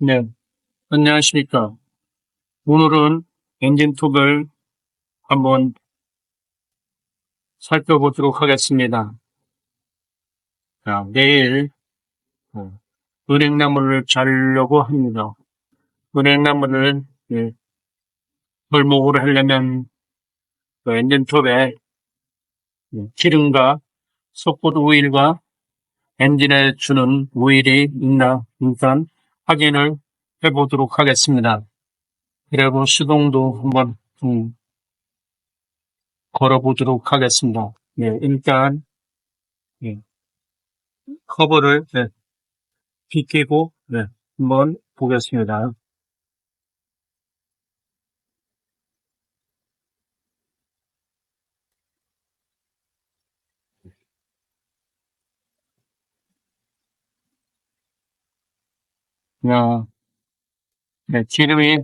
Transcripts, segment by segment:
네, 안녕하십니까. 오늘은 엔진톱을 한번 살펴보도록 하겠습니다. 자, 내일 어, 은행나무를 자르려고 합니다. 은행나무를 예, 벌목을 하려면 그 엔진톱에 예, 기름과 속보드 오일과 엔진에 주는 오일이 있나 일단 확인을 해보도록 하겠습니다. 그리고 시동도 한번 음, 걸어보도록 하겠습니다. 네, 일단 예, 커버를 네, 비끼고 네, 한번 보겠습니다. 야, 네, 기름이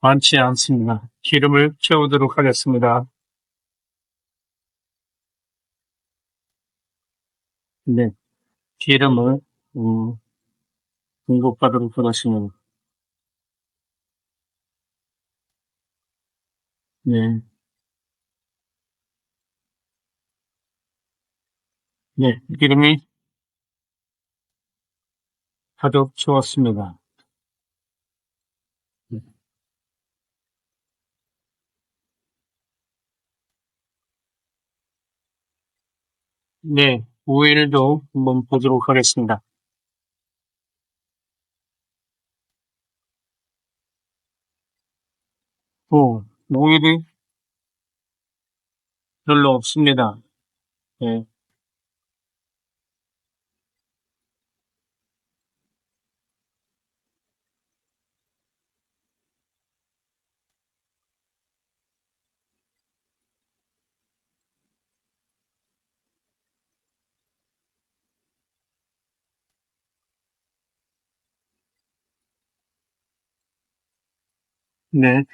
많지 않습니다. 기름을 채우도록 하겠습니다. 네, 기름을 음, 공급하도록 하겠습니다. 네, 네, 기름이 가득 채웠습니다. 네, 오일도 한번 보도록 하겠습니다. 오, 오일이 별로 없습니다. 네, 네,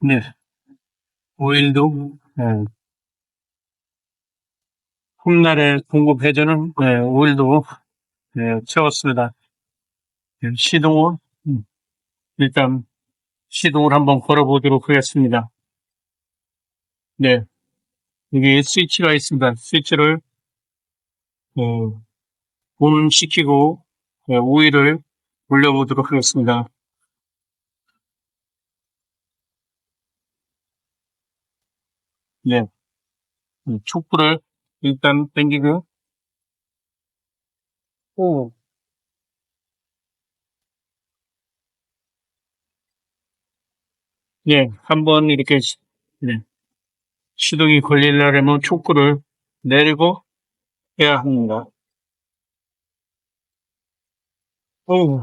네, 오일도 네, 훗날에 공급 해주는 네, 오일도 네, 채웠습니다. 네, 시동을 음, 일단 시동을 한번 걸어보도록 하겠습니다. 네, 여기 스위치가 있습니다. 스위치를 어, 온 시키고 네, 오일을 올려보도록 하겠습니다. 네, 음, 촛불을 일단 당기고 오, 네, 한번 이렇게 시- 네, 시동이 걸리려면 촛불을 내리고 해야 합니다. 오,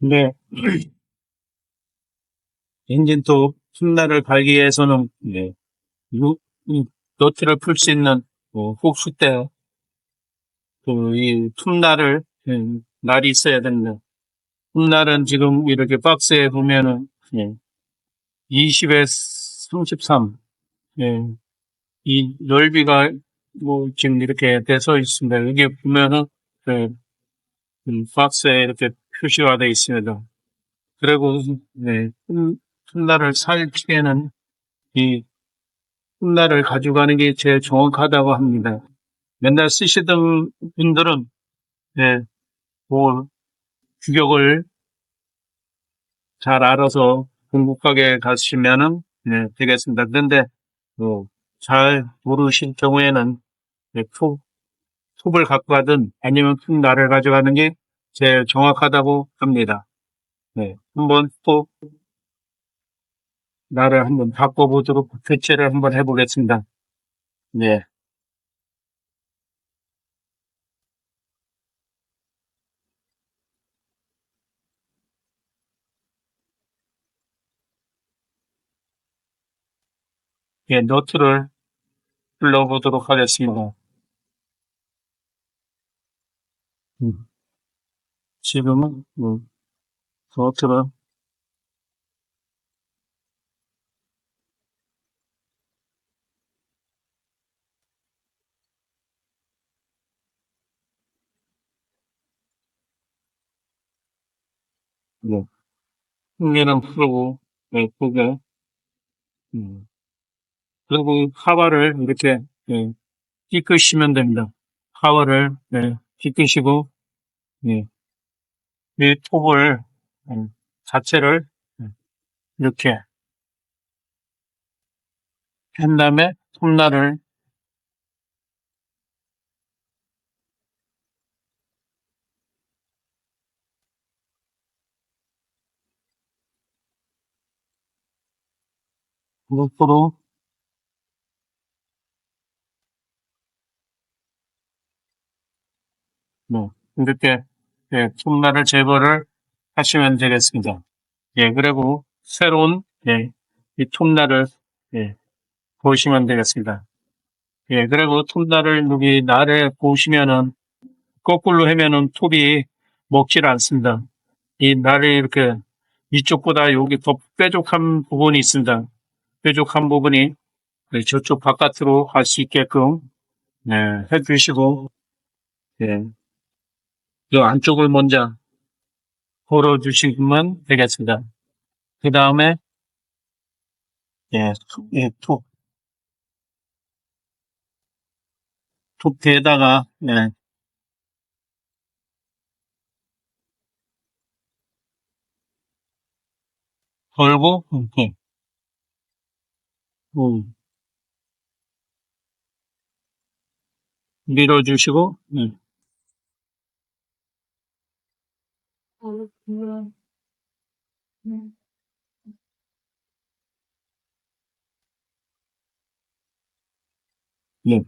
네, 엔진톱 틈날을 갈기 위해서는 네, 유, 이 너트를 풀 수 있는 뭐, 훅수대 그이 틈날을 음, 날이 있어야 됩니다. 틈날은 지금 이렇게 박스에 보면은 예, 20에 33 예, 이 넓이가 뭐 지금 이렇게 돼서 있습니다. 여기 보면은 그, 음, 박스에 이렇게 표시가 되어 있습니다. 그리고 네, 틈- 틈날을 살피에는 이 틈날을 가져가는 게 제일 정확하다고 합니다. 맨날 쓰시던 분들은 네, 뭐 규격을 잘 알아서 공급하게 가시면은 네, 되겠습니다. 그런데 뭐, 잘 모르실 경우에는 네, 톱, 톱을 갖고 가든 아니면 큰 날을 가져가는 게 제일 정확하다고 합니다. 네, 한번 또 나를 한번 바꿔보도록 교체를 한번 해보겠습니다. 네. 예, 노트를 불러보도록 하겠습니다. 음. 지금은 뭐, 노트를 네. 흥미는 풀고 네, 그게 음. 그리고 하와를 이렇게 예, 끼끄시면 됩니다. 하와를 네, 끼끄시고 예, 이 톱을 음, 자체를 음, 이렇게 한 다음에 톱날을 무릎으로 네, 이렇게 예, 톱날을 제거를 하시면 되겠습니다. 예, 그리고 새로운 예, 이 톱날을 예, 보시면 되겠습니다. 예, 그리고 톱날을 여기 날에 보시면은 거꾸로 하면은 톱이 먹질 않습니다. 이 날을 이렇게 이쪽보다 여기 더 뾰족한 부분이 있습니다. 뾰족한 부분이 네, 저쪽 바깥으로 갈 수 있게끔 네, 해주시고 예, 이 안쪽을 먼저 걸어주시면 되겠습니다. 그 다음에 예, 톱, 예, 톱, 톱 뒤에다가 예, 걸고 이렇게 음, 밀어주시고 예, 네.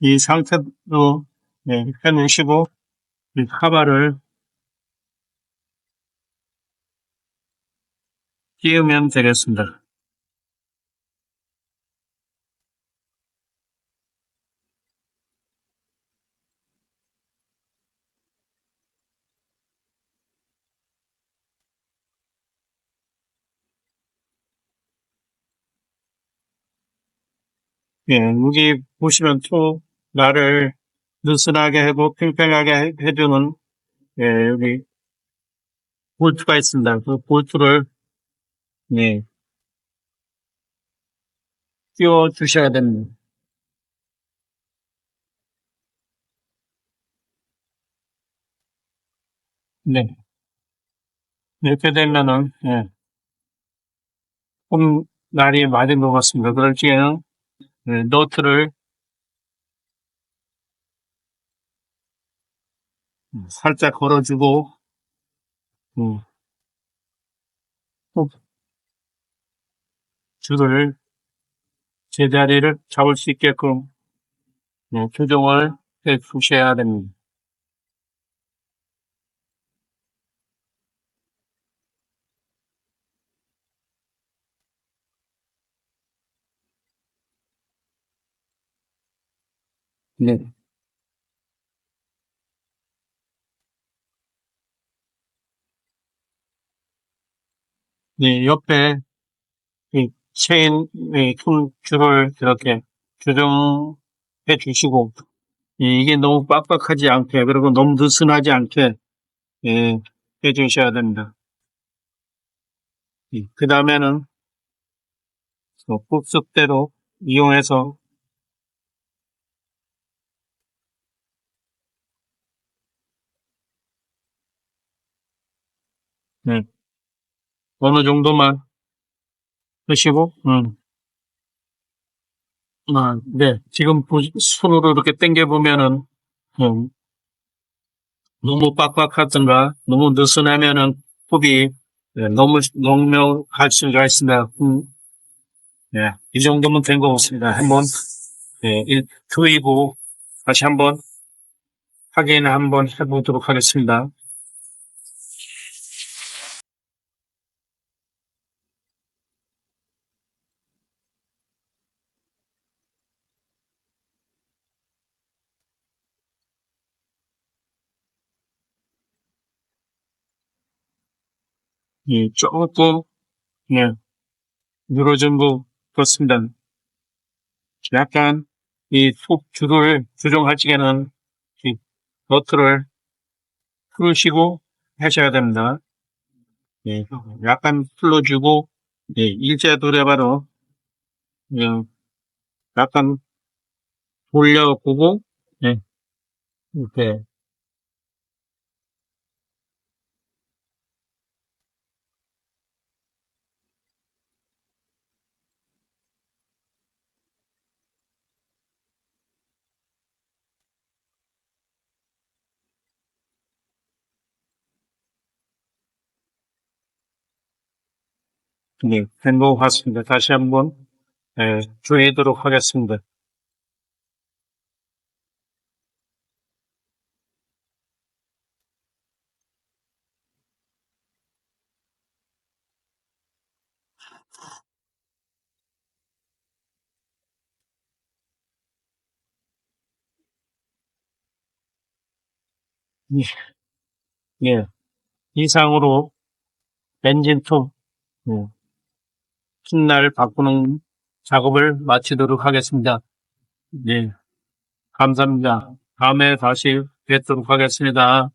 이 상태로 예, 해놓으시고 이 카바를 끼우면 되겠습니다. 예, 여기 보시면 또 나를 느슨하게 하고 팽팽하게 해- 해주는 예, 여기 볼트가 있습니다. 그 볼트를 예, 끼워 주셔야 됩니다. 네, 이렇게 되면은 예, 좀 날이 맞은 것 같습니다. 그럴 적에는 예, 너트를 살짝 걸어주고 음, 또 줄을 제자리를 잡을 수 있게끔 예, 조정을 해 주셔야 됩니다. 네. 네, 옆에 이 체인 이툴 줄을 이렇게 조정해 주시고 이- 이게 너무 빡빡하지 않게 그리고 너무 느슨하지 않게 예, 해 주셔야 됩니다. 그 다음에는 급속대로 이용해서 네, 어느 정도만 하시고 음. 아, 네, 지금 보- 손으로 이렇게 당겨 보면은 음, 너무 빡빡하든가 너무 느슨하면은 톱이 예, 너무 녹명할 수가 있습니다. 음, 예, 이 정도면 된 것 같습니다. 한번 예, 일- 교이고 다시 한번 확인 한번 해보도록 하겠습니다. 예, 조금, 예, 누러전부 그렇습니다. 약간, 이속 줄을 조정할 적에는, 이 너트를 풀으시고 하셔야 됩니다. 예, 약간 풀어주고, 예, 일자 도레바로, 예, 약간 돌려보고, 예, 이렇게, 예, 된것 같습니다. 다시 한번, 예, 조회하도록 하겠습니다. 예, 예, 이상으로 엔진2 예, 핀날 바꾸는 작업을 마치도록 하겠습니다. 예, 감사합니다. 다음에 다시 뵙도록 하겠습니다.